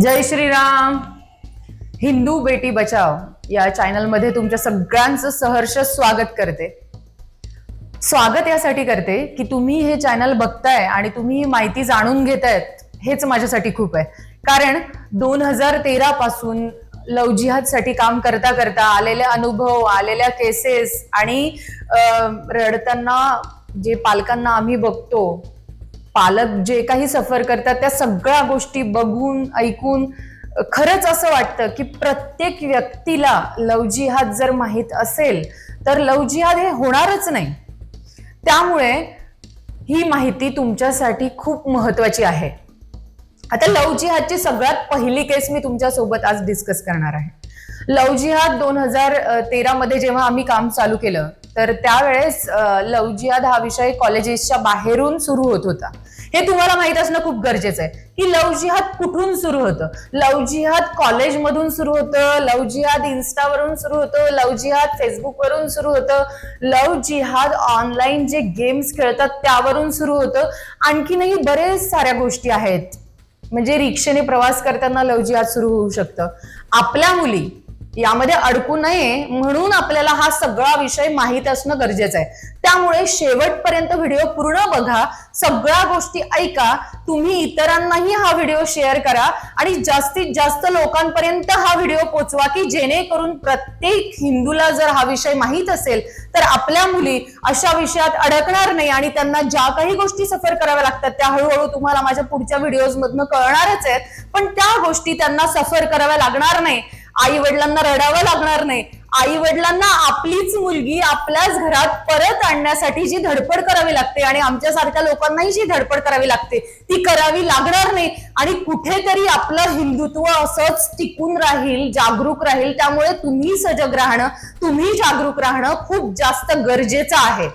जय श्रीराम. हिंदू बेटी बचाव या चॅनलमध्ये तुमच्या सगळ्यांचं सहर्ष स्वागत करते. स्वागत यासाठी करते की तुम्ही हे चॅनल बघताय आणि तुम्ही ही माहिती जाणून घेतायत हेच माझ्यासाठी खूप आहे. कारण दोन हजार तेरा पासून लव जिहादसाठी काम करता करता आलेले अनुभव आलेल्या केसेस आणि रडताना जे पालकांना आम्ही बघतो पालक जे काही सफर करतात त्या सगळ्या गोष्टी बघून ऐकून खरंच असं वाटतं की प्रत्येक व्यक्तीला लव जिहाद जर माहीत असेल तर लव जिहाद हे होणारच नाही. त्यामुळे ही माहिती तुमच्यासाठी खूप महत्वाची आहे. आता लव जिहादची सगळ्यात पहिली केस मी तुमच्यासोबत आज डिस्कस करणार आहे. लव जिहाद दोन हजार तेरा मध्ये जेव्हा आम्ही काम चालू केलं तर त्यावेळेस अ, हा विषय कॉलेजेसच्या बाहेरून सुरू होत होता. हे तुम्हाला माहीत असणं खूप गरजेचं आहे की लव जिहाद कुठून सुरू होतं? लव जिहाद कॉलेजमधून सुरू होतं लव जिहाद इन्स्टावरून सुरू होतं लव जिहाद फेसबुकवरून सुरू होतं लव जिहाद ऑनलाईन जे गेम्स खेळतात त्यावरून सुरू होतं. आणखीनही बरेच साऱ्या गोष्टी आहेत. म्हणजे रिक्षेने प्रवास करताना लव जिहाद सुरू होऊ शकतं. आपल्या मुली यामध्ये अडकू नये म्हणून आपल्याला हा सगळा विषय माहीत असणं गरजेचं आहे. त्यामुळे शेवटपर्यंत व्हिडिओ पूर्ण बघा सगळ्या गोष्टी ऐका तुम्ही इतरांनाही हा व्हिडिओ शेअर करा आणि जास्तीत जास्त लोकांपर्यंत हा व्हिडिओ पोचवा की जेणेकरून प्रत्येक हिंदूला जर हा विषय माहीत असेल तर आपल्या मुली अशा विषयात अडकणार नाही आणि त्यांना ज्या काही गोष्टी सफर कराव्या लागतात त्या हळूहळू तुम्हाला माझ्या पुढच्या व्हिडिओज मधनं कळणारच आहेत पण त्या गोष्टी त्यांना सफर कराव्या लागणार नाही. आई वडिलांना रडावं लागणार नाही. आई वडिलांना आपलीच मुलगी आपल्याच घरात परत आणण्यासाठी जी धडपड करावी लागते आणि आमच्यासारख्या लोकांनाही जी धडपड करावी लागते ती करावी लागणार नाही. आणि कुठेतरी आपलं हिंदुत्व असंच टिकून राहील जागरूक राहील. त्यामुळे तुम्ही सजग राहणं तुम्ही जागरूक राहणं खूप जास्त गरजेचं आहे.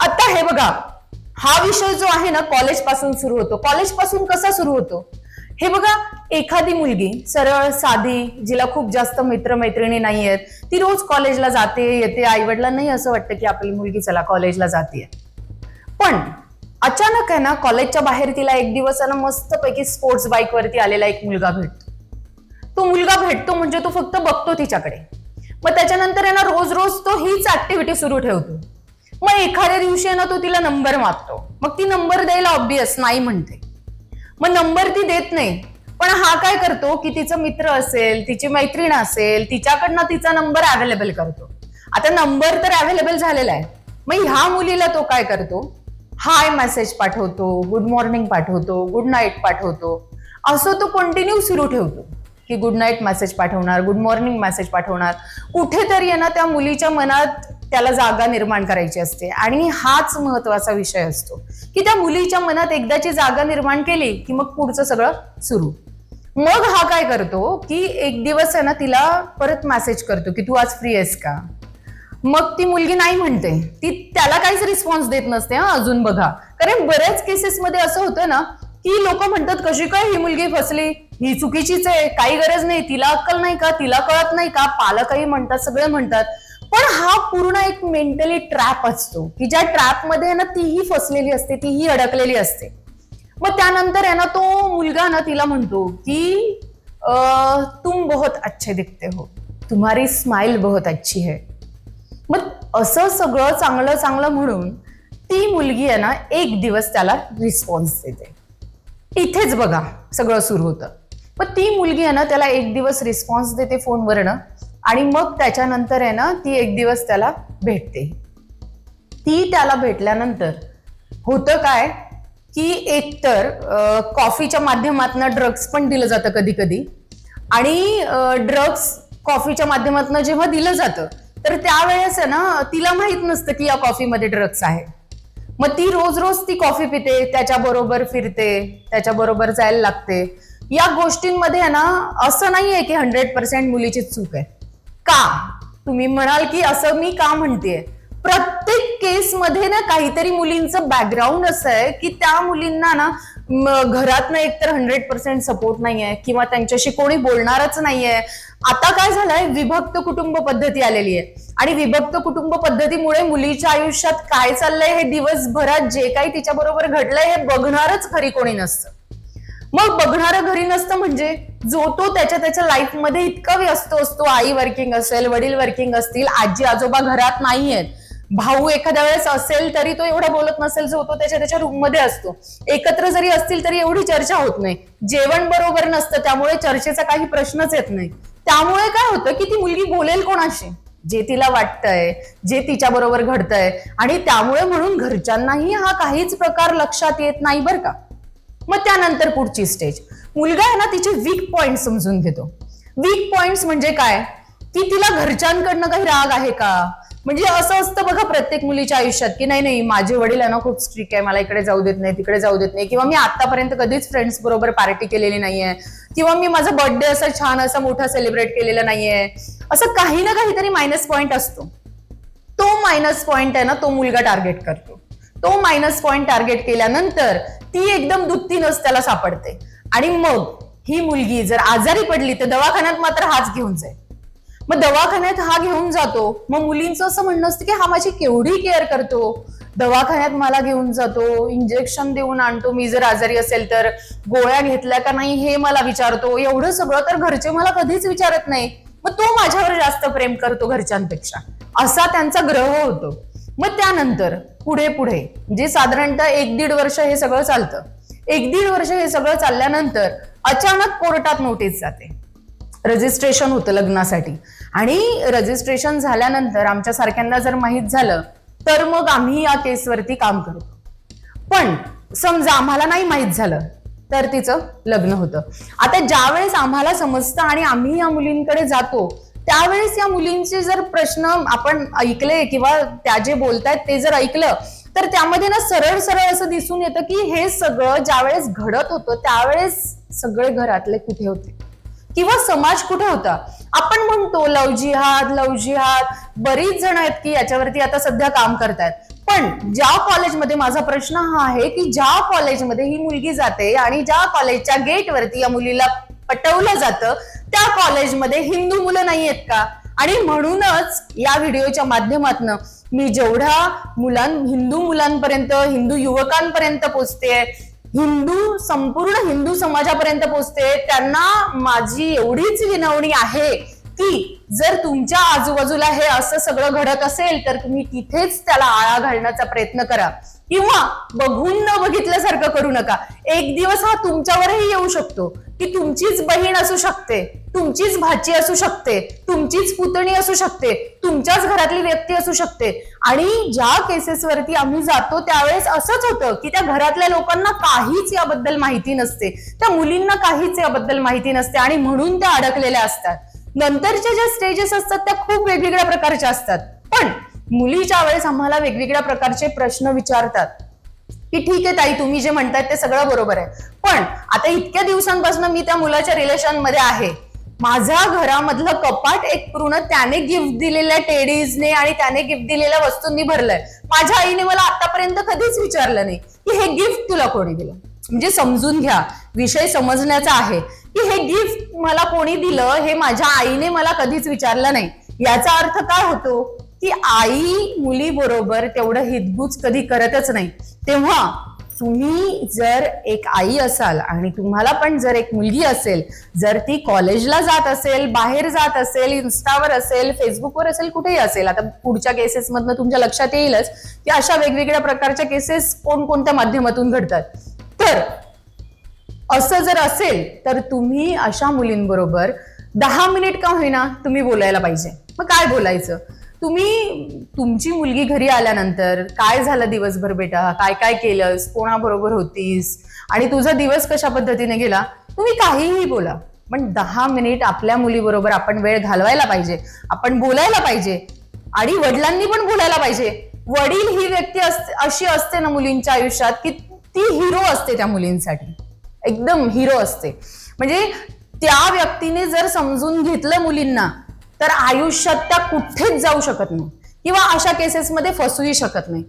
आता हे बघा हा विषय जो आहे ना कॉलेजपासून सुरू होतो. कॉलेजपासून कसा सुरू होतो? हे बघा एखादी मुलगी सरळ साधी जिला खूप जास्त मित्रमैत्रिणी नाही आहेत ती रोज कॉलेजला जाते येते आईवडिलांनाही असं वाटतं की आपली मुलगी चला कॉलेजला जाते पण अचानक आहे ना कॉलेजच्या बाहेर तिला एक दिवस आहे ना मस्तपैकी स्पोर्ट्स बाईक वरती आलेला एक मुलगा भेटतो. तो मुलगा भेटतो म्हणजे तो फक्त बघतो तिच्याकडे. मग त्याच्यानंतर आहे ना रोज रोज तो हीच ऍक्टिव्हिटी सुरू ठेवतो. मग एखाद्या दिवशी आहे ना तो तिला नंबर मागतो. मग ती नंबर द्यायला ऑब्विस नाही म्हणते. मग नंबर ती देत नाही. पण हा काय करतो की तिचं मित्र असेल तिची मैत्रीण असेल तिच्याकडनं तिचा नंबर अवेलेबल करतो. आता नंबर तर अवेलेबल झालेला आहे. मग ह्या मुलीला तो काय करतो? हाय मेसेज पाठवतो गुड मॉर्निंग पाठवतो गुड नाईट पाठवतो. असं तो कंटिन्यू सुरू ठेवतो. की गुड नाईट मेसेज पाठवणार गुड मॉर्निंग मेसेज पाठवणार. कुठेतरी आहे ना त्या मुलीच्या मनात त्याला जागा निर्माण करायची असते. आणि हाच महत्त्वाचा विषय असतो. की त्या मुलीच्या मनात एकदाची जागा निर्माण केली की मग पुढचं सगळं सुरू. मग हा काय करतो की एक दिवस आहे ना तिला परत मेसेज करतो की तू आज फ्री आहेस का? मग ती मुलगी नाही म्हणते. ती त्याला काहीच रिस्पॉन्स देत नसते हा अजून बघा. कारण बऱ्याच केसेसमध्ये असं होतं ना की लोक म्हणतात कशी काय ही मुलगी फसली? ही चुकीचीच आहे काही गरज नाही तिला अक्कल नाही का? तिला कळत नाही का? पालकही म्हणतात सगळे म्हणतात. पण हा पूर्ण एक मेंटली ट्रॅप असतो की ज्या ट्रॅपमध्ये ना तीही फसलेली असते तीही अडकलेली असते. मग त्यानंतर आहे ना तो मुलगा ना तिला म्हणतो की तुम बहुत अच्छे दिखते हो. तुम्हारी स्माइल बहुत अच्छी है. मग असं सगळं चांगलं चांगलं म्हणून ती मुलगी आहे ना एक दिवस त्याला रिस्पॉन्स देते. इथेच बघा सगळं सुरू होतं. मग ती मुलगी आहे ना त्याला एक दिवस रिस्पॉन्स देते फोनवरनं आणि मग त्याच्यानंतर आहे ना ती एक दिवस त्याला भेटते. ती त्याला भेटल्यानंतर होतं काय की एकतर कॉफीच्या माध्यमातून ड्रग्स पण दिलं जातं कधी कधी आणि ड्रग्स कॉफीच्या माध्यमातून जेव्हा दिलं जातं तर त्यावेळेस आहे ना तिला माहीत नसतं की या कॉफीमध्ये ड्रग्स आहे. मग ती रोज रोज ती कॉफी पिते त्याच्याबरोबर फिरते त्याच्याबरोबर जायला लागते. या गोष्टींमध्ये आहे ना असं नाहीये की हंड्रेड पर्सेंट मुलीची चूक आहे. का? तुम्ही म्हणाल की असं मी का म्हणतेय? प्रत्येक केसमध्ये ना काहीतरी मुलींचं बॅकग्राऊंड असं आहे की त्या मुलींना ना घरात ना एकतर हंड्रेड पर्सेंट सपोर्ट नाहीये किंवा त्यांच्याशी कोणी बोलणारच नाहीये. आता काय झालंय? विभक्त कुटुंब पद्धती आलेली आहे. आणि विभक्त कुटुंब पद्धतीमुळे मुलीच्या आयुष्यात काय चाललंय हे दिवसभरात जे काही तिच्या बरोबर घडलंय हे बघणारच खरी कोणी नसतं. मग बघणारं घरी नसतं म्हणजे जो तो त्याच्या त्याच्या लाईफमध्ये इतका व्यस्त असतो. आई वर्किंग असेल वडील वर्किंग असतील आजी आजोबा घरात नाहीयेत. भाऊ एखाद्या वेळेस असेल तरी तो एवढा बोलत नसेल जो तो त्याच्या त्याच्या रूममध्ये असतो. एकत्र जरी असतील तरी एवढी चर्चा होत नाही. जेवण बरोबर नसतं त्यामुळे चर्चेचा काही प्रश्नच येत नाही. त्यामुळे काय होतं की ती मुलगी बोलेल कोणाशी? जे तिला वाटतंय जे तिच्या बरोबर घडतंय. आणि त्यामुळे म्हणून घरच्यांनाही हा काहीच प्रकार लक्षात येत नाही बरं का. मग त्यानंतर पुढची स्टेज मुलगा आहे ना तिचे वीक पॉइंट समजून घेतो. वीक पॉइंट्स म्हणजे काय? की तिला घरच्यांकडनं काही राग आहे का? म्हणजे असं असतं बघा प्रत्येक मुलीच्या आयुष्यात की नाही नाही माझे वडील आहे ना खूप स्ट्रिक आहे मला इकडे जाऊ देत नाही तिकडे जाऊ देत नाही. किंवा मी आतापर्यंत कधीच फ्रेंड्स बरोबर पार्टी केलेली नाहीये. किंवा मी माझा बर्थडे असा छान असा मोठा सेलिब्रेट केलेला नाहीये. असं काही ना काहीतरी मायनस पॉईंट असतो. तो मायनस पॉईंट आहे ना तो मुलगा टार्गेट करतो. तो मायनस पॉईंट टार्गेट केल्यानंतर ती एकदम दुत्तीनच त्याला सापडते. आणि मग ही मुलगी जर आजारी पडली तर दवाखान्यात मात्र हाच घेऊन जाईल. मग दवाखान्यात हा घेऊन जातो. मग मुलींचं असं म्हणणं असतं की हा माझी केवढी केअर करतो. दवाखान्यात मला घेऊन जातो इंजेक्शन देऊन आणतो मी जर आजारी असेल तर गोळ्या घेतल्या का नाही हे मला विचारतो. एवढं सगळं तर घरचे मला कधीच विचारत नाही. मग तो माझ्यावर जास्त प्रेम करतो घरच्यांपेक्षा. असा त्यांचा ग्रह होतो. मग त्यानंतर पुढे पुढे जे साधारणतः एक दीड वर्ष हे सगळं चालतं. एक दीड वर्ष हे सगळं चालल्यानंतर अचानक कोर्टात नोटीस जाते. रजिस्ट्रेशन होतं लग्नासाठी. आणि रजिस्ट्रेशन झाल्यानंतर आमच्या सारख्यांना जर माहीत झालं तर मग आम्ही या केसवरती काम करतो. पण समजा आम्हाला नाही माहीत झालं तर तिचं लग्न होतं. आता ज्यावेळेस आम्हाला समजतं आणि आम्ही या मुलींकडे जातो त्यावेळेस या मुलींचे जर प्रश्न आपण ऐकले किंवा त्या जे बोलतायत ते जर ऐकलं तर त्यामध्ये ना सरळ सरळ असं दिसून येतं की हे सगळं ज्यावेळेस घडत होतं त्यावेळेस सगळे घरातले कुठे होते? किंवा समाज कुठे होता? आपण म्हणतो लव जिहाद लव जिहाद बरीच जण आहेत की याच्यावरती आता सध्या काम करतायत. पण ज्या कॉलेजमध्ये माझा प्रश्न हा आहे की ज्या कॉलेजमध्ये ही मुलगी जाते आणि ज्या कॉलेजच्या गेटवरती या मुलीला पटवलं जातं त्या कॉलेजमध्ये हिंदू मुलं नाही आहेत का? आणि म्हणूनच या व्हिडिओच्या माध्यमातून मी जेवढ्या मुलां हिंदू मुलांपर्यंत हिंदू युवकांपर्यंत पोचते हिंदू संपूर्ण हिंदू समाजापर्यंत पोहोचते. त्यांना माझी एवढीच विनवणी आहे की जर तुमच्या आजूबाजूला हे असं सगळं घडत असेल तर तुम्ही तिथेच त्याला आळा घालण्याचा प्रयत्न करा. किंवा बघून न बघितल्यासारखं करू नका. एक दिवस हा तुमच्यावरही येऊ शकतो की तुमचीच बहीण असू शकते तुमचीच भाची असू शकते तुमचीच पुतणी असू शकते तुमच्याच घरातली व्यक्ती असू शकते. आणि ज्या केसेसवरती आम्ही जातो त्यावेळेस असंच होतं की त्या घरातल्या लोकांना काहीच याबद्दल माहिती नसते. त्या मुलींना काहीच याबद्दल माहिती नसते आणि म्हणून त्या अडकलेल्या असतात. नंतरच्या ज्या स्टेजेस असतात त्या खूप वेगवेगळ्या प्रकारच्या असतात. पण मुलीच्या वेळेस आम्हाला वेगवेगळ्या प्रकारचे प्रश्न विचारतात. की ठीक आहे ताई तुम्ही जे म्हणताय ते सगळं बरोबर आहे. पण आता इतक्या दिवसांपासून मी त्या मुलाच्या रिलेशनमध्ये आहे. माझ्या घरामधलं कपाट एक पूर्ण त्याने गिफ्ट दिलेल्या टेडीजने आणि त्याने गिफ्ट दिलेल्या वस्तूंनी भरलंय. माझ्या आईने मला आतापर्यंत कधीच विचारलं नाही की हे गिफ्ट तुला कोणी दिलं? म्हणजे समजून घ्या विषय समजण्याचा आहे. की हे गिफ्ट मला कोणी दिलं हे माझ्या आईने मला कधीच विचारलं नाही. याचा अर्थ काय होतो? ती आई मुली बरोबर तेवढं हितगुज कधी करतच नाही. तेव्हा तुम्ही जर एक आई असाल आणि तुम्हाला पण जर एक मुलगी असेल जर ती कॉलेजला जात असेल बाहेर जात असेल इन्स्टावर असेल फेसबुकवर असेल कुठेही असेल आता पुढच्या केसेस मधनं तुमच्या लक्षात येईलच की अशा वेगवेगळ्या प्रकारच्या केसेस कोणकोणत्या माध्यमातून घडतात. तर असं जर असेल तर तुम्ही अशा मुलींबरोबर दहा मिनिट का होईना तुम्ही बोलायला पाहिजे. मग काय बोलायचं? तुम्ही तुमची मुलगी घरी आल्यानंतर काय झालं दिवसभर बेटा? काय काय केलंस? कोणाबरोबर होतीस? आणि तुझा दिवस कशा पद्धतीने गेला? तुम्ही काहीही बोला. पण दहा मिनिट आपल्या मुलीबरोबर आपण वेळ घालवायला पाहिजे. आपण बोलायला पाहिजे. आणि वडिलांनी पण बोलायला पाहिजे. वडील ही व्यक्ती असते अशी असते ना मुलींच्या आयुष्यात की ती हिरो असते त्या मुलींसाठी. एकदम हिरो असते. म्हणजे त्या व्यक्तीने जर समजून घेतलं मुलींना तर आयुष्यात त्या कुठेच जाऊ शकत नाही. किंवा अशा केसेसमध्ये फसूही शकत नाही.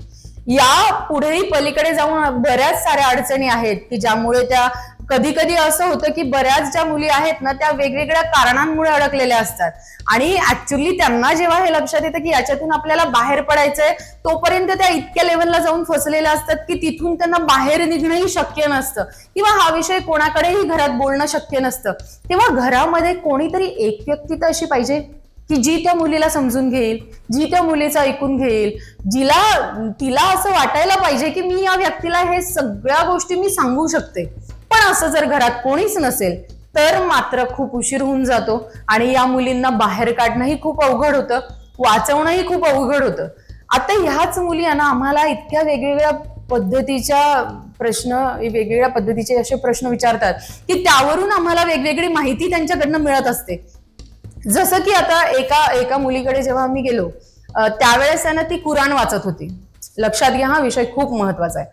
या पुढेही पलीकडे जाऊन बऱ्याच साऱ्या अडचणी आहेत की ज्यामुळे त्या कधी कधी असं होतं की बऱ्याच ज्या मुली आहेत ना त्या वेगवेगळ्या कारणांमुळे अडकलेल्या असतात. आणि ऍक्च्युली त्यांना जेव्हा हे लक्षात येतं की याच्यातून आपल्याला बाहेर पडायचंय तोपर्यंत त्या इतक्या लेवलला जाऊन फसलेल्या असतात की तिथून त्यांना बाहेर निघणंही शक्य नसतं. किंवा हा विषय कोणाकडेही घरात बोलणं शक्य नसतं. तेव्हा घरामध्ये कोणीतरी एक व्यक्ती तर अशी पाहिजे की जी त्या मुलीला समजून घेईल जी त्या मुलीचं ऐकून घेईल जिला तिला असं वाटायला पाहिजे की मी या व्यक्तीला हे सगळ्या गोष्टी मी सांगू शकते. पण असं जर घरात कोणीच नसेल तर मात्र खूप उशीर होऊन जातो आणि या मुलींना बाहेर काढणंही खूप अवघड होतं वाचवणंही खूप अवघड होतं. आता ह्याच मुली आहे ना आम्हाला इतक्या वेगवेगळ्या पद्धतीच्या प्रश्न वेगवेगळ्या पद्धतीचे असे प्रश्न विचारतात की त्यावरून आम्हाला वेगवेगळी माहिती त्यांच्याकडनं मिळत असते. जसं की आता एका एका मुलीकडे जेव्हा आम्ही गेलो त्यावेळेस आहे ना ती कुराण वाचत होती. लक्षात घ्या हा विषय खूप महत्त्वाचा आहे.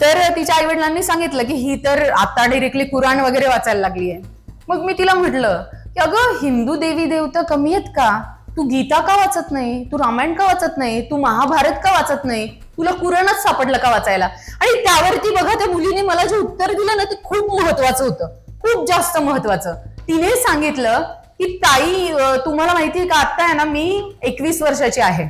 तर तिच्या आई वडिलांनी सांगितलं की ही तर आता डिरेक्टली कुराण वगैरे वाचायला लागली आहे. मग मी तिला म्हटलं की अगं हिंदू देवी देवता कमी आहेत का? तू गीता का वाचत नाही? तू रामायण का वाचत नाही? तू महाभारत का वाचत नाही? तुला कुराणच सापडलं का वाचायला? आणि त्यावरती बघा त्या मुलीने मला जे उत्तर दिलं ना ते खूप महत्वाचं होतं. खूप जास्त महत्वाचं तिने सांगितलं की ताई तुम्हाला माहितीये का आता आहे ना मी एकवीस वर्षाची आहे.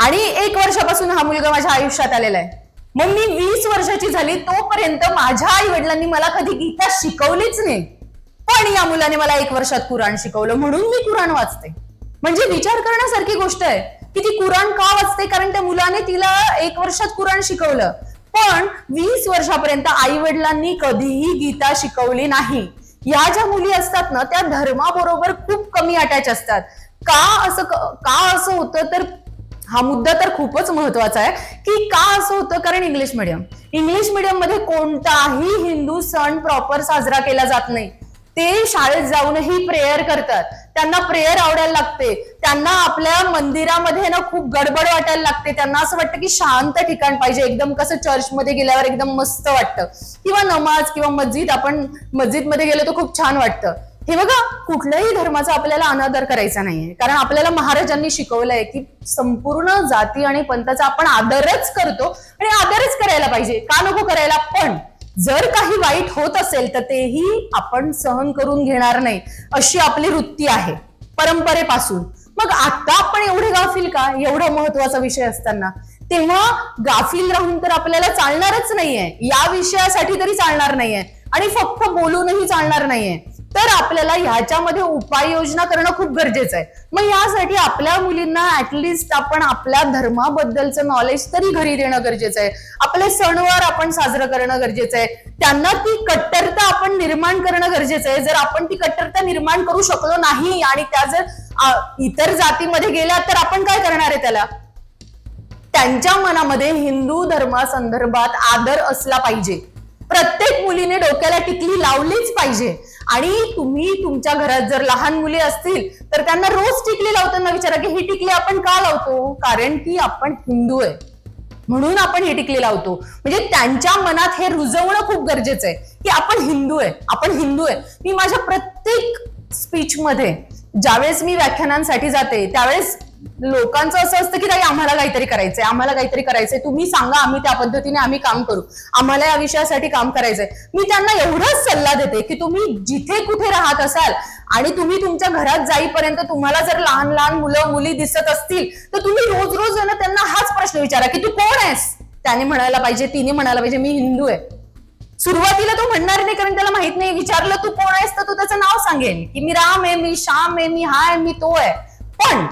आणि एक वर्षापासून हा मुलगा माझ्या आयुष्यात आलेला आहे. मग मी वीस वर्षाची झाली तोपर्यंत माझ्या आई वडिलांनी मला कधी गीता शिकवलीच नाही. पण या मुलाने मला एक वर्षात कुराण शिकवलं म्हणून मी कुराण वाचते. म्हणजे विचार करण्यासारखी गोष्ट आहे की ती कुराण का वाचते? कारण त्या मुलाने तिला एक वर्षात कुराण शिकवलं. पण वीस वर्षापर्यंत आई वडिलांनी कधीही गीता शिकवली नाही. या ज्या मुली असतात ना त्या धर्माबरोबर खूप कमी अटॅच असतात. का असं का असं होतं तर हा मुद्दा तर खूपच महत्त्वाचा आहे की का असं होतं? कारण इंग्लिश मिडियम इंग्लिश मिडियममध्ये कोणताही हिंदू सण प्रॉपर साजरा केला जात नाही. ते शाळेत जाऊनही प्रेयर करतात. त्यांना प्रेयर आवडायला लागते. त्यांना आपल्या मंदिरामध्ये ना खूप गडबड वाटायला लागते. त्यांना असं वाटतं की शांत ठिकाण पाहिजे. एकदम कसं चर्चमध्ये गेल्यावर एकदम मस्त वाटतं. किंवा नमाज किंवा मस्जिद आपण मस्जिदमध्ये गेलो तर खूप छान वाटतं. हे बघा कुठल्याही धर्माचा आपल्याला अनादर करायचा नाहीये. कारण आपल्याला महाराजांनी शिकवलंय की संपूर्ण जाती आणि पंथाचा आपण आदरच करतो आणि आदरच करायला पाहिजे. का नको करायला? पण जर काही वाईट होत असेल तर तेही आपण सहन करून घेणार नाही. अशी आपली वृत्ती आहे परंपरेपासून. मग आता आपण एवढे गाफील का? एवढा महत्त्वाचा विषय असताना. तेव्हा गाफील राहून तर आपल्याला चालणारच नाहीये. या विषयासाठी तरी चालणार नाहीये. आणि फक्त बोलूनही चालणार नाहीये. तर आपल्याला ह्याच्यामध्ये उपाययोजना करणं खूप गरजेचं आहे. मग यासाठी आपल्या मुलींना ऍटलिस्ट आपण आपल्या धर्माबद्दलचं नॉलेज तरी घरी देणं गरजेचं आहे. आपले सणवार आपण साजरं करणं गरजेचं आहे. त्यांना ती कट्टरता आपण निर्माण करणं गरजेचं आहे. जर आपण ती कट्टरता निर्माण करू शकलो नाही आणि त्या जर इतर जातीमध्ये गेल्या तर आपण काय करणार आहे त्याला? त्यांच्या मनामध्ये हिंदू धर्मासंदर्भात आदर असला पाहिजे. प्रत्येक मुलीने डोक्याला टिकली लावलीच पाहिजे. आणि तुम्ही तुमच्या घरात जर लहान मुली असतील तर त्यांना रोज टिकली लावताना विचारा की ही टिकली आपण का लावतो? कारण की आपण हिंदू आहे. म्हणून आपण ही टिकली लावतो. म्हणजे त्यांच्या मनात हे रुजवणं खूप गरजेचं आहे की आपण हिंदू आहे आपण हिंदू आहे. मी माझ्या प्रत्येक स्पीच मध्ये ज्यावेळेस मी व्याख्यानांसाठी जाते त्यावेळेस लोकांचं असं असतं की ताई आम्हाला काहीतरी करायचंय आम्हाला काहीतरी करायचंय तुम्ही सांगा आम्ही त्या पद्धतीने आम्ही काम करू. आम्हाला या विषयासाठी काम करायचंय. मी त्यांना एवढाच सल्ला देते की तुम्ही जिथे कुठे राहत असाल आणि तुम्ही तुमच्या घरात जाईपर्यंत तुम्हाला जर लहान लहान मुलं मुली दिसत असतील तर तुम्ही रोज रोज ना त्यांना हाच प्रश्न विचारा की तू कोण आहेस? त्याने म्हणायला पाहिजे तिने म्हणायला पाहिजे मी हिंदू आहे. सुरुवातीला तो म्हणणार नाही कारण त्याला माहीत नाही. विचारलं तू कोण आहेस? तर तू त्याचं नाव सांगेल की मी राम आहे मी श्याम आहे मी हा आहे मी तो आहे. पण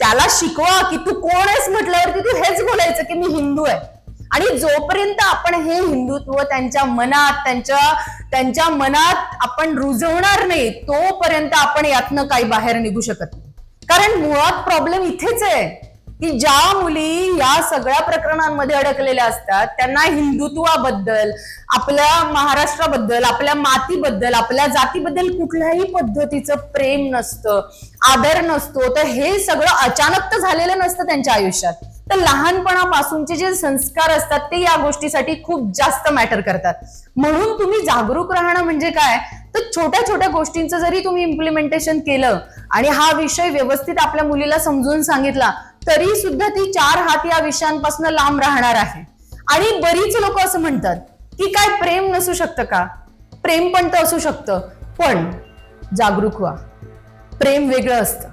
त्याला शिकवा की तू कोण आहेस म्हटल्यावरती तू हेच बोलायचं की मी हिंदू आहे. आणि जोपर्यंत आपण हे हिंदुत्व त्यांच्या मनात त्यांच्या त्यांच्या मनात आपण रुजवणार नाही तोपर्यंत आपण यातनं काही बाहेर निघू शकत नाही. कारण मुळात प्रॉब्लेम इथेच आहे. की ज्या मुली या सगळ्या प्रकरणांमध्ये अडकलेल्या असतात त्यांना हिंदुत्वाबद्दल आपल्या महाराष्ट्राबद्दल आपल्या मातीबद्दल आपल्या जातीबद्दल कुठल्याही पद्धतीचं प्रेम नसतं आदर नसतो तर हे सगळं अचानक तर झालेलं नसतं त्यांच्या आयुष्यात. तर लहानपणापासूनचे जे संस्कार असतात ते या गोष्टीसाठी खूप जास्त मॅटर करतात. म्हणून तुम्ही जागरूक राहणं म्हणजे काय? तर छोट्या छोट्या गोष्टींचं जरी तुम्ही इम्प्लिमेंटेशन केलं आणि हा विषय व्यवस्थित आपल्या मुलीला समजून सांगितला तरी सुद्धा ती चार हात या विषयांपासून लांब राहणार आहे. आणि बरीच लोक असं म्हणतात की काय प्रेम नसू शकतं का? प्रेम पण तर असू शकतं पण जागरूक व्हा. प्रेम वेगळं असतं.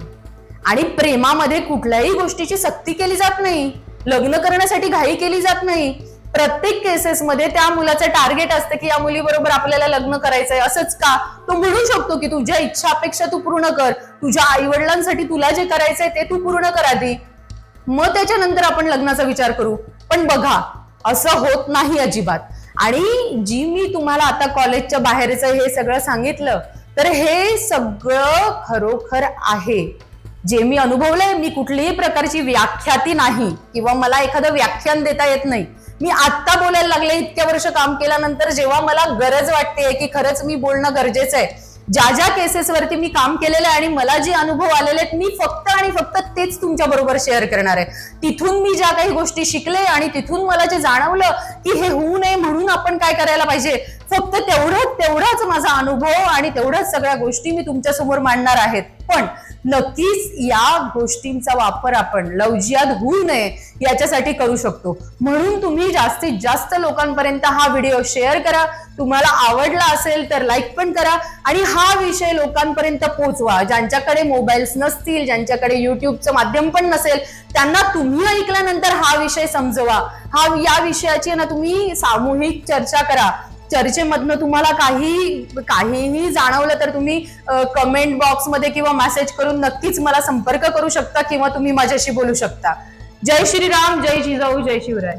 आणि प्रेमामध्ये कुठल्याही गोष्टीची सक्ती केली जात नाही. लग्न करण्यासाठी घाई केली जात नाही. प्रत्येक केसेसमध्ये त्या मुलाचं टार्गेट असतं की या मुलीबरोबर आपल्याला लग्न करायचंय असंच का? तो म्हणू शकतो की तुझ्या इच्छा अपेक्षा तू पूर्ण कर. तुझ्या आई वडिलांसाठी तुला जे करायचंय ते तू पूर्ण कर आधी. मग त्याच्यानंतर आपण लग्नाचा विचार करू. पण बघा असं होत नाही अजिबात. आणि जी मी तुम्हाला आता कॉलेजच्या बाहेरचं हे सगळं सांगितलं तर हे सगळं खरोखर आहे. जे मी अनुभवलंय मी कुठलीही प्रकारची व्याख्याती नाही किंवा मला एखादं व्याख्यान देता येत नाही. मी आत्ता बोलायला लागले इतक्या वर्ष काम केल्यानंतर जेव्हा मला गरज वाटते की खरंच मी बोलणं गरजेचं आहे ज्या ज्या केसेसवरती मी काम केलेलं आहे आणि मला जे अनुभव आलेले आहेत मी फक्त आणि फक्त तेच तुमच्या बरोबर शेअर करणार आहे. तिथून मी ज्या काही गोष्टी शिकले आणि तिथून मला जे जाणवलं की हे होऊ नये म्हणून आपण काय करायला पाहिजे फक्त तेवढं तेवढाच माझा अनुभव आणि तेवढ्याच सगळ्या गोष्टी मी तुमच्यासमोर मांडणार आहेत. पण नक्कीच या गोष्टींचा वापर आपण लवजियात होऊ नये याच्यासाठी करू शकतो. म्हणून तुम्ही जास्तीत जास्त लोकांपर्यंत हा व्हिडिओ शेअर करा. तुम्हाला आवडला असेल तर लाईक पण करा आणि हा विषय लोकांपर्यंत पोहोचवा. ज्यांच्याकडे मोबाईल्स नसतील ज्यांच्याकडे युट्यूबचं माध्यम पण नसेल त्यांना तुम्ही ऐकल्यानंतर हा विषय समजवा. हा या विषयाची ना तुम्ही सामूहिक चर्चा करा. चर्चेमधनं तुम्हाला काही काहीही जाणवलं तर तुम्ही कमेंट बॉक्समध्ये किंवा मेसेज करून नक्कीच मला संपर्क करू शकता किंवा तुम्ही माझ्याशी बोलू शकता. जय श्रीराम जय जिजाऊ जय शिवराय.